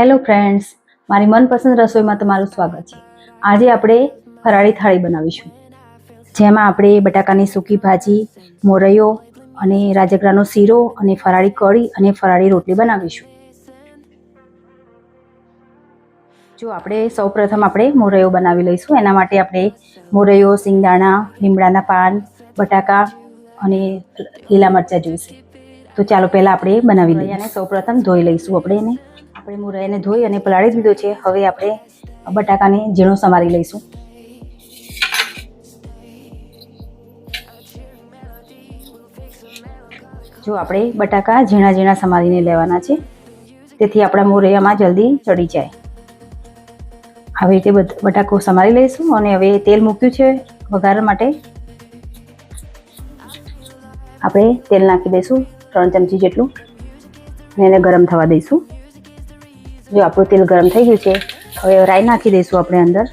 Hello friends મારી મનપસંદ રસોઈમાં તમારું સ્વાગત છે. આજે આપણે ફરાળી થાળી બનાવીશું. જેમાં આપણે બટાકાની સૂકી ભાજી, મોરૈયો અને રાજગરાનો શીરો અને ફરાળી કઢી અને ફરાળી રોટલી બનાવીશું. જો આપણે સૌપ્રથમ આપણે મોરૈયો બનાવી લઈશું. એના માટે આપણે મોરૈયો, સિંગદાણા, લીમડાના પાન, બટાકા અને લીલા મરચાં જોઈશે. તો ચાલો પહેલાં આપણે બનાવી લઈએ. અને સૌપ્રથમ ધોઈ લઈશું આપણે એને. આપણે મુરૈયાને ધોઈ અને પલાળી દીધો છે. હવે આપણે બટાકાને ઝીણો સમારી લઈશું. જો આપણે બટાકા ઝીણા ઝીણા સમારીને લેવાના છે. તેથી આપણા મોરૈયામાં જલ્દી ચડી જાય. આવી રીતે બટાકો સમારી લઈશું અને હવે તેલ મૂક્યું છે વઘાર માટે. આપણે તેલ નાખી દઈશું ત્રણ ચમચી જેટલું. અને એને ગરમ થવા દઈશું. જો આપણું તેલ ગરમ થઈ ગયું છે, હવે રાઈ નાખી દઈશું આપણે અંદર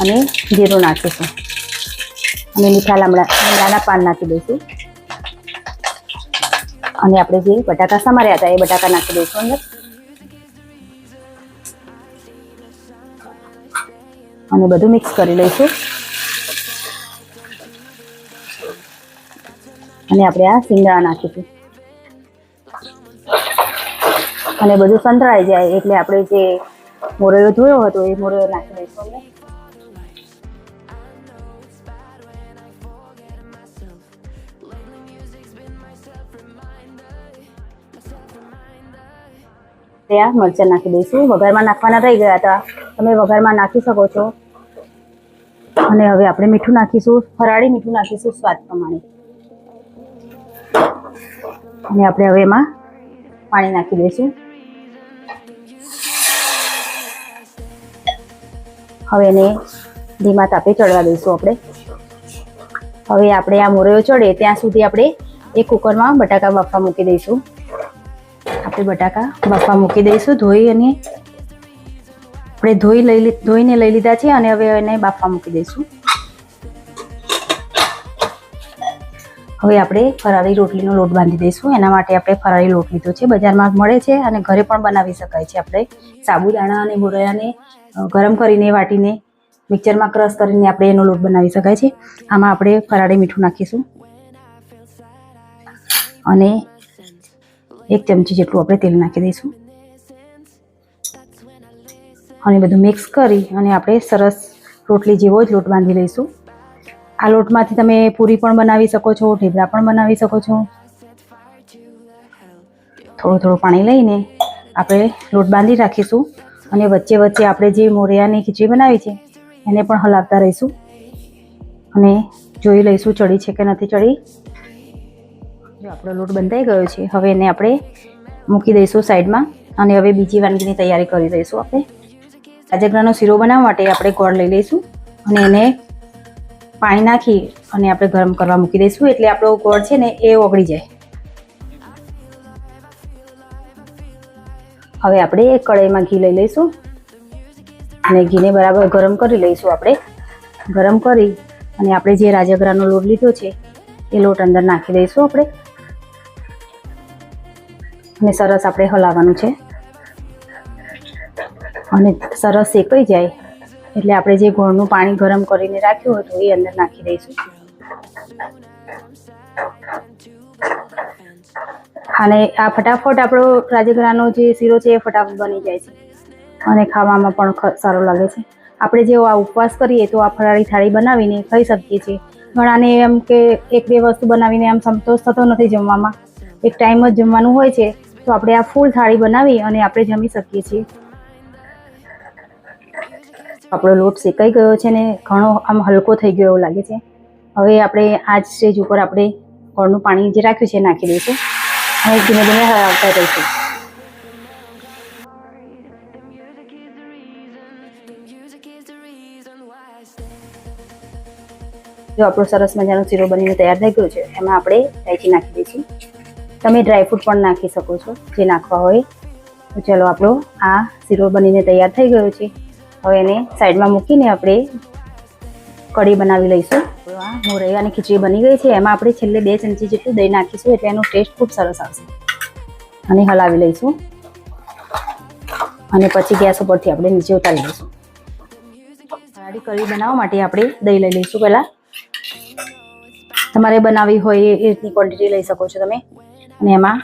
અને જીરું નાખીશું. અને મીઠા લામડા લીમડાના પાન નાખી દઈશું. અને આપણે જે બટાકા સમાર્યા હતા એ બટાકા નાખી દઈશું અંદર. અને બધું મિક્સ કરી લઈશું. અને આપણે આ સિંગડા નાખીશું. અને બધું સંતળાઈ જાય એટલે આપણે જે મોરૈયો ધોયો હતો એ મોરૈયો નાખી દઈશું ત્યાં મરચાં નાખી દઈશું. વઘારમાં નાખવાના રહી ગયા હતા. તમે વઘારમાં નાખી શકો છો. અને હવે આપણે મીઠું નાખીશું. ફરાળી મીઠું નાખીશું સ્વાદ પ્રમાણે. અને આપણે હવે એમાં પાણી નાખી દઈશું. હવે એને ધીમા તાપે ચડવા દઈશું આપણે. હવે આપણે આ મોરૈયો ચડે ત્યાં સુધી આપણે એ કુકરમાં બટાકા બાફવા મૂકી દઈશું. આપણે બટાકા બાફવા મૂકી દઈશું, ધોઈ અને આપણે ધોઈ લઈ ધોઈને લઈ લીધા છે અને હવે એને બાફવા મૂકી દઈશું. હવે આપણે ફરાળી રોટલીનો લોટ બાંધી દઈશું. એના માટે આપણે ફરાળી લોટ લીધો છે. બજારમાં મળે છે અને ઘરે પણ બનાવી શકાય છે આપણે. સાબુદાણા અને મોરૈયાને ગરમ કરીને વાટીને, મિક્સરમાં ક્રશ કરીને આપણે એનો લોટ બનાવી શકાય છે. આમાં આપણે ફરાળી મીઠું નાખીશું. અને એક ચમચી જેટલું આપણે તેલ નાખી દઈશું. અને બધું મિક્સ કરી અને આપણે સરસ રોટલી જેવો જ લોટ બાંધી લઈશું. આ લોટમાંથી તમે પૂરી પણ બનાવી શકો છો ઢેબરા પણ બનાવી શકો છો. થોડું થોડું પાણી લઈને આપણે લોટ બાંધી રાખીશું અને વચ્ચે વચ્ચે આપણે જે મોરિયાની ખીચડી બનાવી છે, એને પણ હલાવતા રહીશું અને જોઈ લઈશું ચડી છે કે નથી ચડી. જો આપણો લોટ બંધાઈ ગયો છે, હવે એને આપણે મૂકી દઈશું સાઈડમાં અને હવે બીજી વાનગીની તૈયારી કરી દઈશું આપણે. રાજગરાનો શીરો બનાવવા માટે આપણે ગોળ લઈ લઈશું અને એને પાણી નાખી અને આપણે ગરમ કરવા મૂકી દઈશું, એટલે આપણો ગોળ છે ને એ ઓગળી જાય. હવે આપણે એક કઢાઈમાં ઘી લઈ લઈશું. અને ઘીને બરાબર ગરમ કરી લઈશું આપણે. ગરમ કરી અને આપણે જે રાજગરાનો લોટ લીધો છે, એ લોટ અંદર નાખી દઈશું આપણે. અને સરસ આપણે હલાવવાનું છે. અને સરસ શેકાઈ જાય એટલે આપણે જે ગોળનું પાણી ગરમ કરીને રાખ્યું હતું એ અંદર નાખી દઈશું. અને આ ફટાફટ આપણો રાજગરાનો જે શીરો છે એ ફટાફટ બની જાય છે. અને ખાવામાં પણ સારો લાગે છે. આપણે જે આ ઉપવાસ કરીએ તો આ ફરાળી થાળી બનાવીને ખાઈ શકીએ છીએ. ઘણાને એમ કે એક બે વસ્તુ બનાવીને એમ સંતોષ થતો નથી જમવામાં. એક ટાઈમ જ જમવાનું હોય છે, તો આપણે આ ફૂલ થાળી બનાવી અને આપણે જમી શકીએ છીએ. આપણો લોટ શેકાઈ ગયો છે ને ઘણો આમ હલકો થઈ ગયો એવું લાગે છે. હવે આપણે આ જ સ્ટેજ ઉપર આપણે ગોળનું પાણી જે રાખ્યું છે નાખી દઈશું. અને ધીમે ધીમે હલાવતા રહીશું જો આપણો સરસ મજાનો શીરો બનીને તૈયાર થઈ ગયો છે, એમાં આપણે ઇલાયચી નાખી દઈશું. તમે ડ્રાયફ્રૂટ પણ નાખી શકો છો, જે નાખવા હોય. તો ચલો આપણો આ શીરો બનીને તૈયાર થઈ ગયો છે. હવે એને સાઈડમાં મૂકીને આપણે કઢી બનાવી લઈશું. તો આ મોરૈયાની ખીચડી બની ગઈ છે. એમાં આપણે છેલ્લે બે ચમચી જેટલું દહીં નાખીશું એટલે એનો ટેસ્ટ ખૂબ સરસ આવશે. અને હલાવી લઈશું. અને પછી ગેસ ઉપરથી આપણે નીચે ઉતારી લઈશું. ફરાળી કઢી બનાવવા માટે આપણે દહીં લઈ લઈશું પહેલાં. તમારે બનાવવી હોય એ રીતની ક્વોન્ટિટી લઈ શકો છો તમે. અને એમાં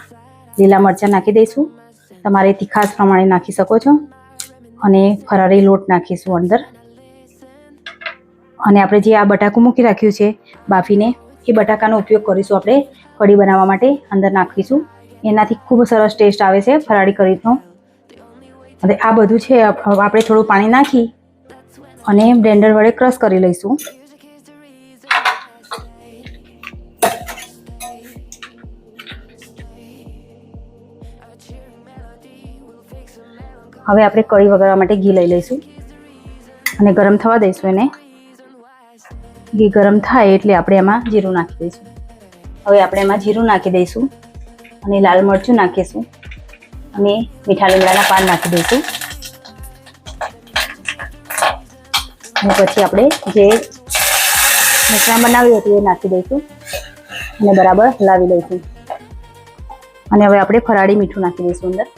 લીલા મરચાં નાખી દઈશું. તમારે તીખાસ પ્રમાણે નાખી શકો છો. અને ફરાળી લોટ નાખીશું અંદર. અને આપણે જે આ બટાકું મૂકી રાખ્યું છે બાફીને, એ બટાકાનો ઉપયોગ કરીશું આપણે કઢી બનાવવા માટે અંદર નાખીશું. એનાથી ખૂબ સરસ ટેસ્ટ આવે છે ફરાળી કઢીનો. હવે આ બધું છે આપણે થોડું પાણી નાખી અને બ્લેન્ડર વડે ક્રશ કરી લઈશું. હવે આપણે કઢી વગાડવા માટે ઘી લઈ લઈશું. અને ગરમ થવા દઈશું એને. ઘી ગરમ થાય એટલે આપણે એમાં જીરું નાખી દઈશું. હવે આપણે એમાં જીરું નાખી દઈશું અને લાલ મરચું નાખીશું અને મીઠા લીમડાના પાન નાખી દઈશું. અને પછી આપણે જે મિશ્રણ બનાવ્યું હતું એ નાખી દઈશું અને બરાબર હલાવી દઈશું. અને હવે આપણે ફરાળી મીઠું નાખી દઈશું અંદર.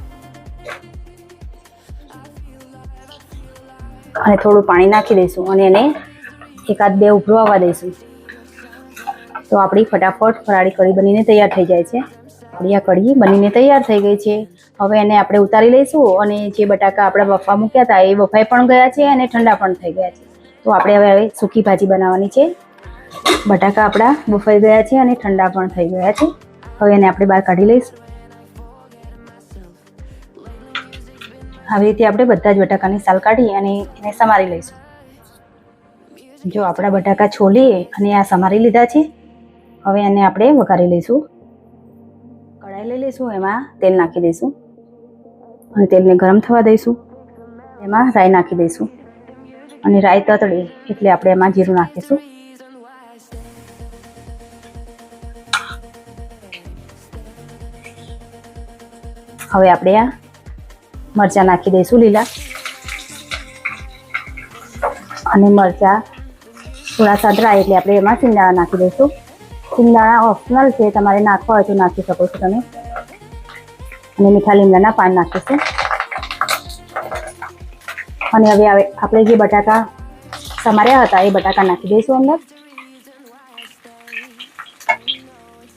અને થોડું પાણી નાખી દઈશું અને એને એકાદ બે ઉભરો આવવા દઈશું. તો આપણી ફટાફટ ફરાળી કઢી બનીને તૈયાર થઈ જાય છે. આપણી આ કઢી બનીને તૈયાર થઈ ગઈ છે. હવે એને આપણે ઉતારી લઈશું અને જે બટાકા આપણે બફા મૂક્યા હતા એ બફાઈ પણ ગયા છે અને ઠંડા પણ થઈ ગયા છે. તો આપણે હવે હવે સૂકી ભાજી બનાવવાની છે. બટાકા આપણા બફાઈ ગયા છે અને ઠંડા પણ થઈ ગયા છે. હવે એને આપણે બહાર કાઢી લઈશું. આવી રીતે આપણે બધા જ બટાકાની સાલ કાઢી અને એને સમારી લઈશું. જો આપણા બટાકા છોલીએ અને આ સમારી લીધા છે, હવે એને આપણે વઘારી લઈશું. કઢાઈ લઈ લઈશું, એમાં તેલ નાખી દઈશું અને તેલને ગરમ થવા દઈશું. એમાં રાઈ નાખી દઈશું અને રાઈ તતડે એટલે આપણે એમાં જીરું નાખીશું. હવે આપણે આ મરચાં નાખી દઈશું લીલા. અને મરચાં થોડા સદરાય એટલે આપણે એમાં સિંગદાણા નાખી દઈશું. સિંગદાણા ઓપ્શનલ છે, તમારે નાખવા હોય તો નાખી શકો છો તમે. અને મીઠા લીમડાના પાન નાખીશું. અને હવે આપણે જે બટાકા સમાર્યા હતા, એ બટાકા નાખી દઈશું અંદર.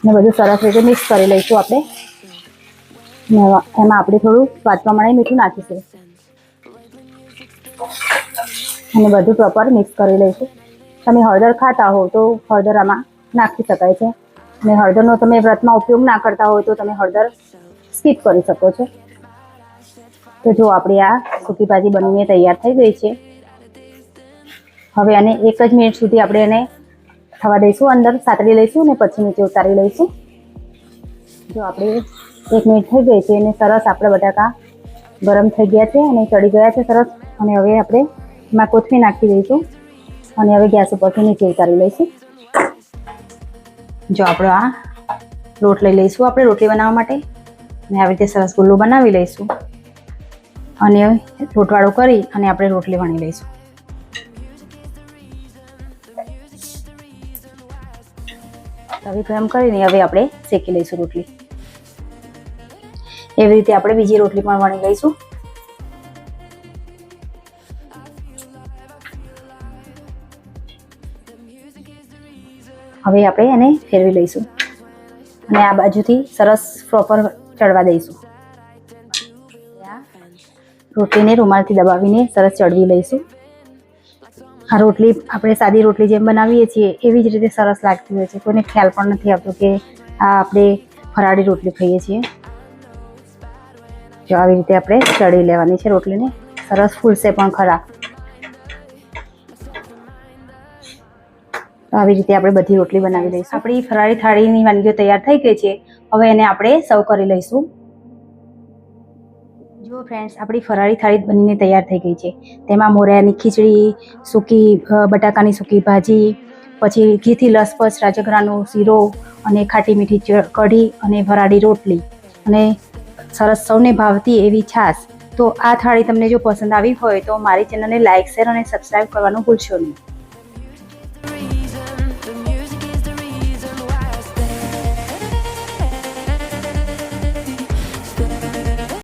ને બધું સરસ રીતે મિક્સ કરી લઈશું આપણે. એમાં આપણે થોડું સ્વાદ પ્રમાણે મીઠું નાખીશું. અને બધું પ્રોપર મિક્સ કરી લઈશું. તમે હળદર ખાતા હો તો હળદર આમાં નાખી શકાય છે. અને હળદરનો તમે વ્રતમાં ઉપયોગ ના કરતા હોય તો તમે હળદર સ્કીપ કરી શકો છો. તો જો આપણી આ સૂકી ભાજી બનીને તૈયાર થઈ ગઈ છે. હવે આને એક જ મિનિટ સુધી આપણે એને થવા દઈશું અંદર સાતરી લઈશું અને પછી નીચે ઉતારી લઈશું. જો આપણે એક મિનિટ થઈ ગઈ છે અને સરસ આપણે બટાકા ગરમ થઈ ગયા છે અને ચડી ગયા છે સરસ. અને હવે આપણે એમાં કોથમીર નાખી દઈશું. અને હવે ગેસ ઉપરથી નીચે ઉતારી લઈશું. જો આપણો આ લોટ લઈ લઈશું આપણે રોટલી બનાવવા માટે. અને આવી રીતે સરસ ગુલ્લો બનાવી લઈશું. અને લોટવાળો કરી અને આપણે રોટલી વણી લઈશું. તવી ગરમ કરીને હવે આપણે શેકી લઈશું રોટલી. એવી રીતે આપણે બીજી રોટલી પણ વણી લઈશું. હવે આપણે એને ફેરવી લઈશું. અને આ બાજુથી સરસ પ્રોપર ચડવા દઈશું. રોટલીને રૂમાલથી દબાવીને સરસ ચડવી લઈશું. આ રોટલી આપણે સાદી રોટલી જેમ બનાવીએ છીએ, એવી જ રીતે સરસ લાગતી હોય છે. કોઈને ખ્યાલ પણ નથી આવતો કે આ આપણે ફરાળી રોટલી ખાઈએ છીએ. જો આવી રીતે આપણે ચડી લેવાની છે રોટલીને. સરસ ફૂલશે પણ ખરા. આવી રીતે આપણે બધી રોટલી બનાવી લઈશું. આપણી ફરાળી થાળીની વાનગીઓ તૈયાર થઈ ગઈ છે. હવે એને આપણે સર્વ કરી લઈશું. જો ફ્રેન્ડ્સ આપણી ફરાળી થાળી બનીને તૈયાર થઈ ગઈ છે. તેમાં મોરિયાની ખીચડી, સૂકી બટાકાની સૂકી ભાજી, પછી ઘીથી લસપસ, રાજગરાનો શીરો અને ખાટી મીઠી કઢી અને ફરાળી રોટલી. અને સરસ સૌને ભાવતી એવી છાશ તો આ થાળી તમને જો પસંદ આવી હોય તો મારી ચેનલને લાઇક શેર અને સબસ્ક્રાઈબ કરવાનું ભૂલશો નહીં.